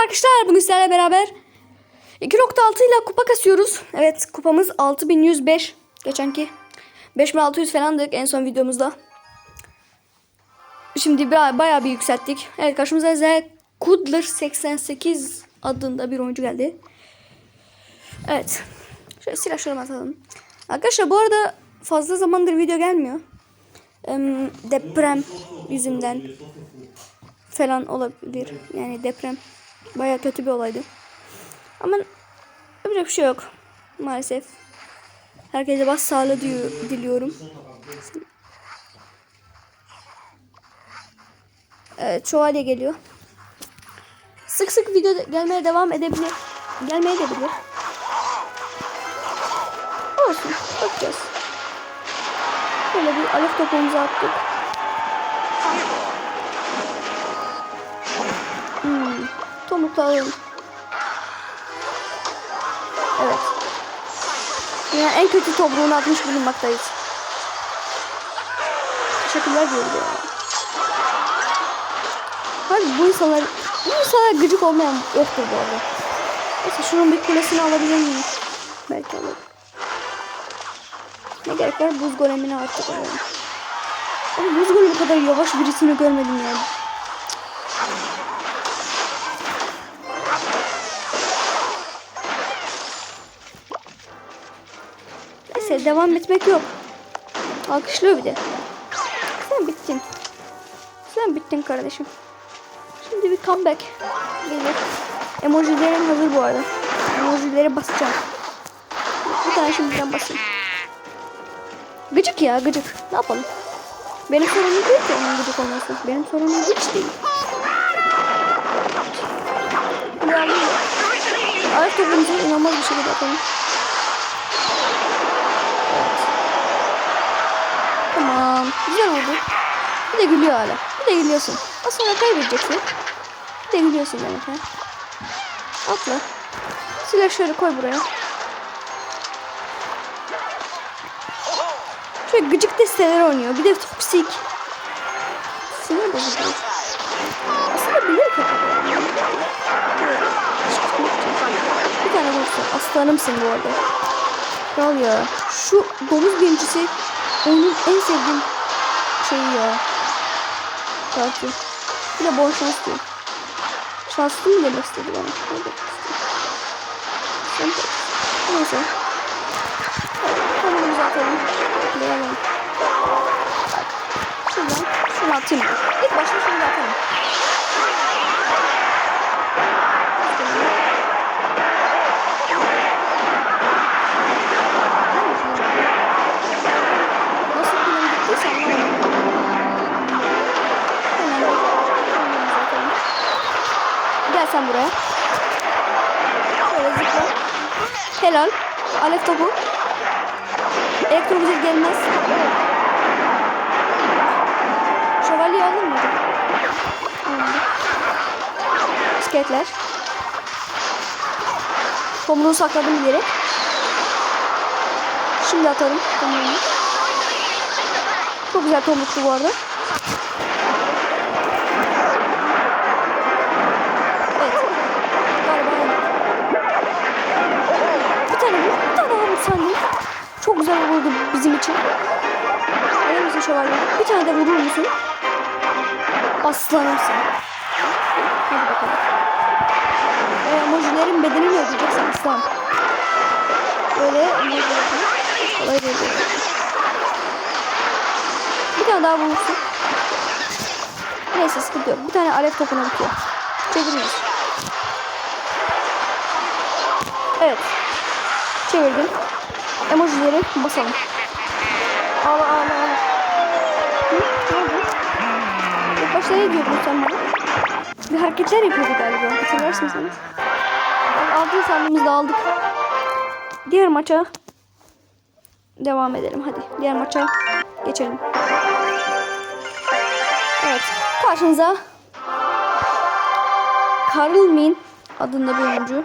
arkadaşlar bugün sizlerle beraber 2.6 ile kupa kasıyoruz. Evet kupamız 6105. Geçenki 5600 falandık en son videomuzda. Şimdi baya- bir yükselttik. Evet karşımıza Z Kudler 88 adında bir oyuncu geldi. Evet. Şöyle silahlarımı atalım. Arkadaşlar bu arada fazla zamandır video gelmiyor. Em, deprem yüzünden falan olabilir. Yani deprem baya kötü bir olaydı. Ama öyle bir şey yok. Maalesef. Herkese bas diyor, diliyorum. Evet, şövalye geliyor. Sık sık video gelmeye devam edebilir. Gelmeye de bilir. Olsun. Bakacağız. Böyle bir alef topumuzu attık. Alalım. Evet. Yani en kötü tomruğunu atmış bulunmaktayız. Teşekkürler diyorum ya. Abi bu insanlar, bu insanlar gıcık olmayan yoktur bu arada. Neyse şunun bir kulesini alabilir miyim? Belki alırım. Ne gerek var buz golemini artık alalım. Ama buz golemi kadar yavaş birisini görmedim yani. Neyse devam etmek yok. Alkışlıyor bir de. Sen bittin. Sen bittin kardeşim. Şimdi bir comeback. Gelir. Emojilerim hazır bu arada. Emojileri basacağım. Bir tane şimdiden basayım. Gıcık ya gıcık. Ne yapalım? Benim sorunum değil ki onun gıcık olması. Benim sorunum hiç değil. Topumuzu inanılmaz bir şekilde yapalım. Tamam. Güzel oldu. Bir de gülüyor hala. Bir de gülüyorsun. Az sonra kaybedeceksin. Bir de gülüyorsun demek ha. Atla. Silahları koy buraya. Şöyle gıcık desteler oynuyor. Bir de toksik. Sinir bozucu. Aslında bilir kapatıyor. Bir tane vursun. Aslanımsın bu arada. Kral ya. Şu domuz birincisi onun en sevdiğim şeyi ya. Kartı. Bir de bol şans diyor. Şanslı mı demek istedi bana? Ne demek istedi? Neyse. Konumuzu atalım. Tıklayalım. Bak. Şuradan şunu atayım. İlk başta şunu atalım. Sen buraya. Şöyle zıpla. Helal. Alef topu. Elektrobüze gelmez. Şövalye aldın mı? Aldım. İskeletler. Tomruğu sakladım bilerek. Şimdi atarım tomruğunu. Çok güzel tomruktu bu arada. Evet. Galiba. Bir tane vur, bir tane vursan değil. Çok güzel vurdu bizim için. Alır mısın şövalye? Bir tane de vurur musun? Aslanımsın. Hadi bakalım. E, emojilerin bedenini ödeyeceksin aslan. Böyle emoji yapın. Kolay değil. Bir tane daha vurursun. Neyse sıkıntı yok. Bir tane alev topuna bitiyor. Çevirmiyoruz. Evet. Çevirdim. Emojileri basalım. Ağla ağla ağla. Hı? Ne oldu? İlk başta ne diyordun sen bana? Bir hareketler yapıyordu galiba. Hatırlarsın sen. Altın sandığımızı aldık. Diğer maça devam edelim hadi. Diğer maça geçelim. Evet. Karşınıza Karl Min adında bir oyuncu.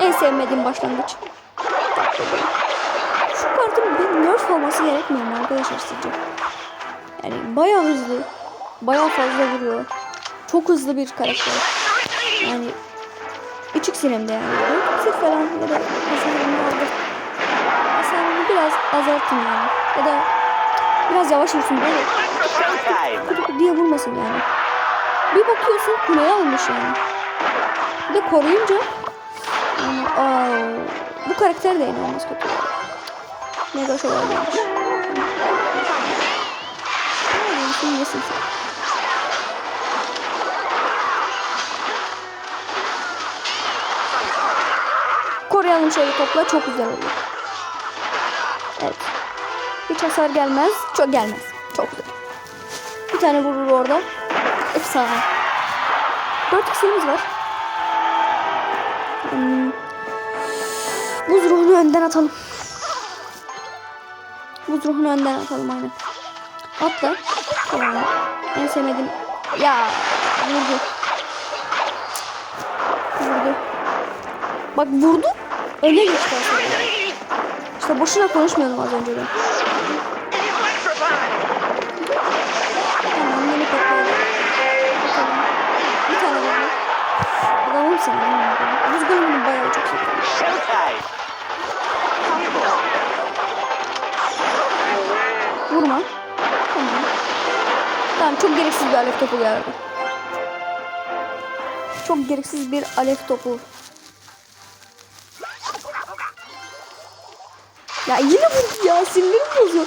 En sevmediğim başlangıç. Şu kartın bir nerf olması gerekmiyor mu arkadaşlar sizce? Yani bayağı hızlı. Bayağı fazla vuruyor. çok hızlı bir karakter. Yani 3 iksirimde yani. 4 iksir falan ya da hasarını aldır. Hasarını biraz azaltın yani. Ya da biraz yavaş vursun böyle kutu diye vurmasın yani. Bir bakıyorsun kuleye almış yani. Bir de koruyunca aa, bu karakter de inanılmaz kötü. Mega şövalyeymiş. Yani şimdi. Koruyalım şöyle topla çok güzel olur. Evet. Hiç hasar gelmez. Çok gelmez. Çok güzel. Bir tane vurur orada. Efsane. 4 iksirimiz var. Hmm. Buz ruhunu önden atalım. Buz ruhunu önden atalım aynen. Atla. Tamam. En sevmediğim. Ya vurdu. Vurdu. Bak vurdu. Öne geçti aslında. İşte boşuna konuşmuyordum az önce ben. Tamam yeni patladı. Bir tane vurdu. Adamım sen. Golümünü bayağı çok seviyorum. Tamam çok gereksiz bir alev topu geldi. Çok gereksiz bir alev topu. Ya yine vurdu ya sinirim bozuyor.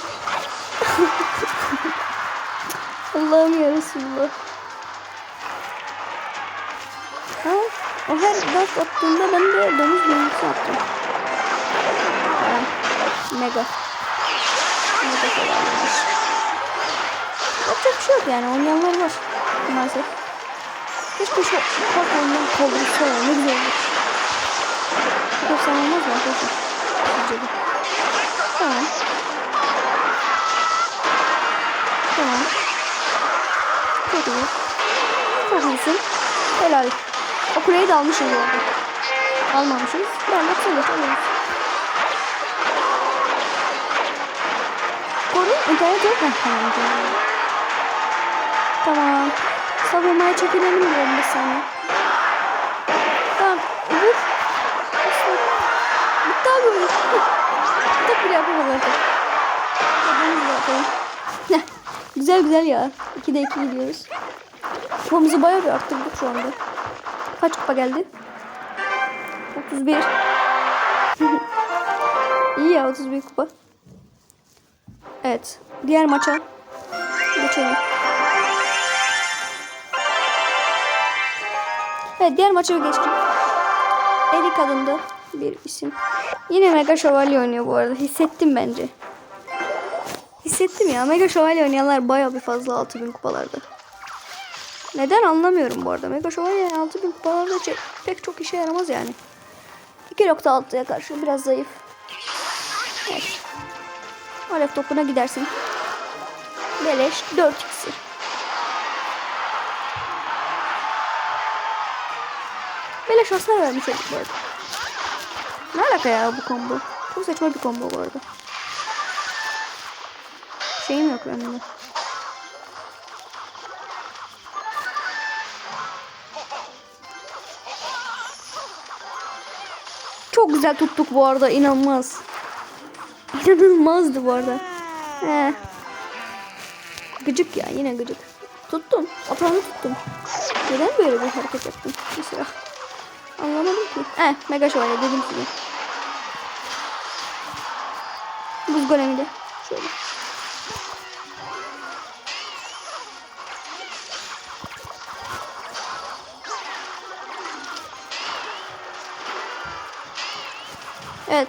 Allah'ım ya Resulullah. Ha, o her ders attığında ben de domuz dönüşü attım. Ha, mega. Mega kolaymış. Yapacak bir şey yok yani oynayanlar var maalesef. Keşke şu park oyundan kaldırılsa ya ne güzel olur. Bu efsane olmaz mı arkadaşlar? Sizce. Tamam. Tamam. Çok iyi. Çok iyisin. Helal. O kuleyi de almışız bu arada. Almamışız. Ben de söyle alırız. Koru internet yok mu? Tamam. Tamam. Savunmaya çekilelim diyorum bir saniye. Tamam. Vur. Bitti abi oyun. Tek bile yapamadı artık. Hadi bakalım. Heh, güzel güzel ya. 2'de 2 gidiyoruz. Kupamızı bayağı bir arttırdık şu anda. Kaç kupa geldi? 31. İyi ya 31 kupa. Evet. Diğer maça geçelim. Evet diğer maça geçtik. Erik adında bir isim. Yine Mega Şövalye oynuyor bu arada. Hissettim bence. Hissettim ya. Mega Şövalye oynayanlar bayağı bir fazla 6000 kupalarda. Neden anlamıyorum bu arada. Mega Şövalye 6000 kupalarda pek çok işe yaramaz yani. 2.6'ya karşı biraz zayıf. Evet. Alev topuna gidersin. Beleş 4 iksir. Beleş hasar vermiş olduk bu arada. Ne alaka ya bu combo? Çok saçma bir combo bu arada. Şeyim yok önümde. Çok güzel tuttuk bu arada inanılmaz. İnanılmazdı bu arada. He. Gıcık ya yine gıcık. Tuttum. Atağını tuttum. Neden böyle bir hareket yaptım? Mesela. Anlamadım ki. Eh mega şövalye dedim size. Buz golemi de. Şöyle. Evet.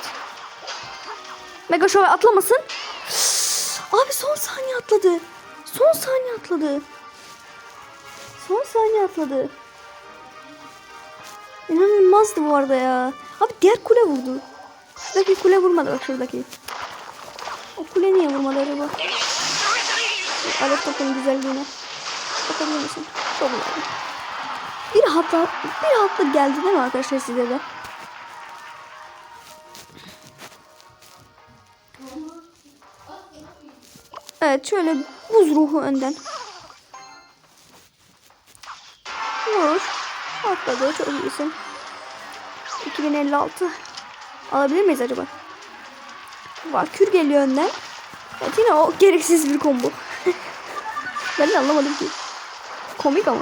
Mega şövalye atlamasın. Abi son saniye atladı. Son saniye atladı. Son saniye atladı. İnanılmazdı bu arada ya. Abi diğer kule vurdu. Şuradaki kule vurmadı bak şuradaki. O kule niye vurmadı acaba? Alev topun güzelliğine. Bakabilir misin? Çok güzel. Bir hata, bir hata geldi değil mi arkadaşlar size de? Evet şöyle buz ruhu önden. Atladı. Çok iyisin. 2056. Alabilir miyiz acaba? Valkür geliyor önden. Evet yine o gereksiz bir combo. ben de anlamadım ki. Komik ama.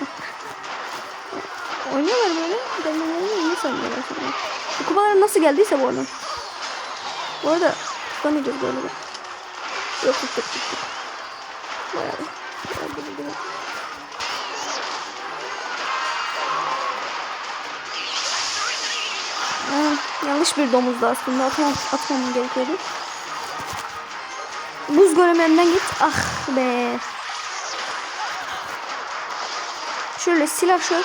Oynuyorlar böyle. Ben de ne sanıyorlar sonra. Bu kupalar nasıl geldiyse bu arada. Bu arada tutamayacağız böyle de. Yok tuttuk tuttuk. Bayağı. bayağı Ha, yanlış bir domuzdu aslında. Atmam, atmamam gerekiyordu. Buz görememden git. Ah be. Şöyle silah şöyle.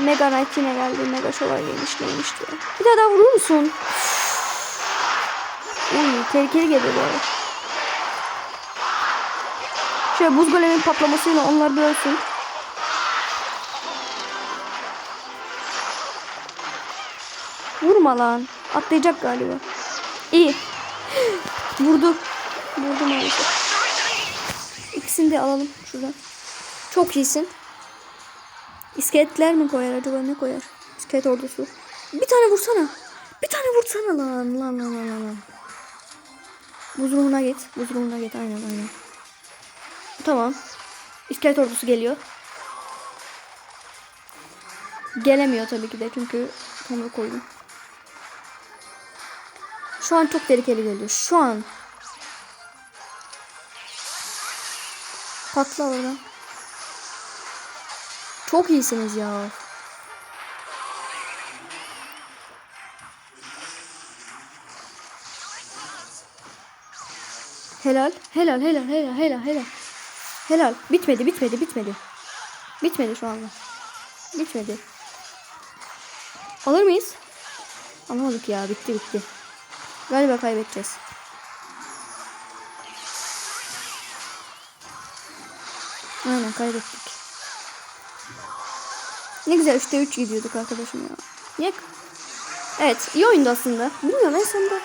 Mega Knight yine geldi. Mega Şövalye'ymiş neymiş diye. Bir daha daha vurur musun? Uy tehlikeli geliyor bu arada. Şöyle buz golemin patlamasıyla onlar bir Vurma lan. Atlayacak galiba. İyi. Vurdu. Vurdu maalesef. İkisini de alalım şuradan. Çok iyisin. İskeletler mi koyar acaba ne koyar? İskelet ordusu. Bir tane vursana. Bir tane vursana lan. Lan lan lan lan. lan. Buz ruhuna git. Buz ruhuna git. Aynen aynen. Tamam. İskelet ordusu geliyor. Gelemiyor tabii ki de çünkü sonra koydum. Şu an çok tehlikeli geliyor. Şu an. Patla oradan. Çok iyisiniz ya. Helal. Helal helal helal helal helal. Helal. Bitmedi bitmedi bitmedi. Bitmedi şu anda. Bitmedi. Alır mıyız? Alamadık ya bitti bitti. Galiba kaybedeceğiz. Aynen kaybettik. Ne güzel 3'te 3 gidiyorduk arkadaşım ya. Niye? Evet iyi oyundu aslında. Bilmiyorum en sonunda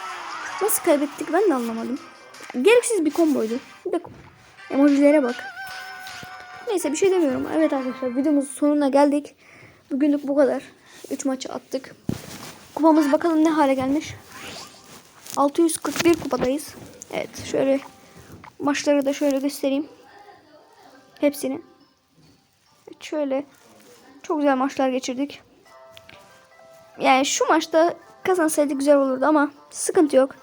nasıl kaybettik ben de anlamadım. Gereksiz bir komboydu. Bir de emojilere bak. Neyse bir şey demiyorum. Evet arkadaşlar videomuzun sonuna geldik. Bugünlük bu kadar. 3 maçı attık. Kupamız bakalım ne hale gelmiş. 641 kupadayız. Evet şöyle maçları da şöyle göstereyim. Hepsini. Evet, şöyle çok güzel maçlar geçirdik. Yani şu maçta kazansaydık güzel olurdu ama sıkıntı yok.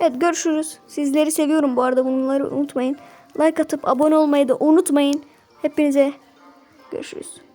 Evet görüşürüz. Sizleri seviyorum bu arada bunları unutmayın. Like atıp abone olmayı da unutmayın. Hepinize görüşürüz.